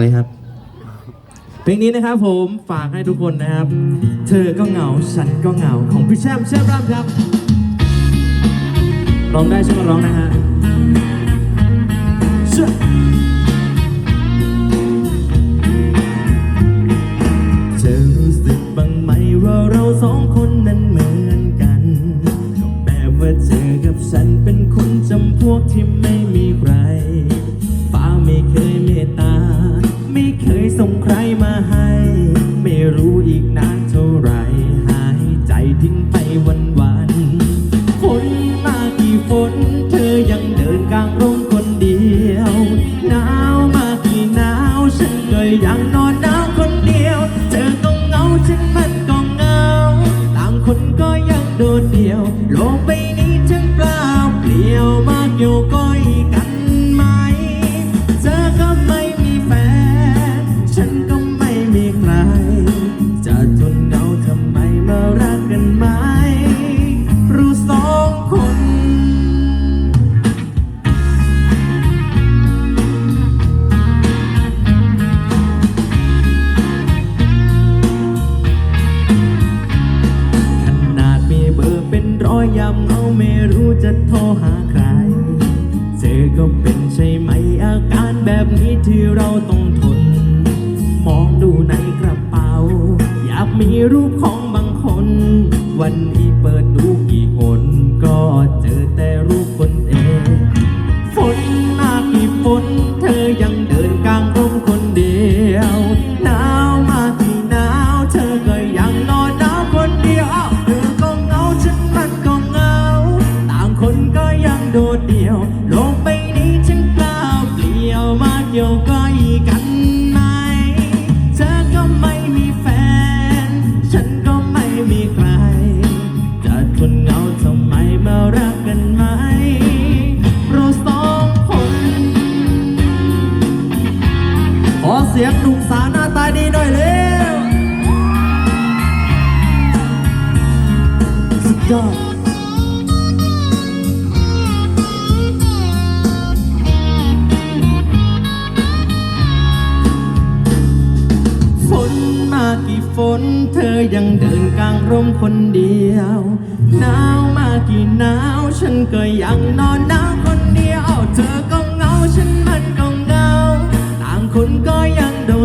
เลยครับ เพลงนี้นะครับผมฝากให้ทุกคนนะครับ เธอก็เหงาฉันก็เหงาของพี่แชมป์แชมป์รำครับร้องได้ช่วยกันร้องนะฮะเชื่อเธอรู้สึกบ้างไหมว่าเราสองคนนั้นเหมือนกันก็แบบว่าเธอกับฉันเป็นคนจำพวกที่ไม่มีใคร ส่งใครมาให้ ไม่รู้อีกนานเท่าไร หายใจทิ้งไปวันวันฝนมากี่ฝน เธอยังเดินกลางร่มคนเดียว หนาวมากี่หนาว ฉันก็ยังนอน ร้อยยำเอาไม่รู้จะโทรหาใคร เธอก็เป็นใช่ไหมอาการแบบนี้ที่เราต้องทน มองดูในกระเป๋า อยากมีรูปของบางคน วันนี้เปิดดูกี่คน ก็เจอแต่รูปคน สียงหนุ่มสาวหน้าตาดีหน่อยเร็วสุดยอดฝนมากี่ฝนเธอยังเดินกลางร่มคนเดียว หนาวมากี่หนาว ฉันก็ยังนอนหนาว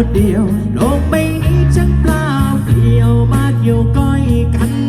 ดเดียว โลกใบนี้ฉันเปล่าเปลี่ยวมาเกี่ยวก้อยกัน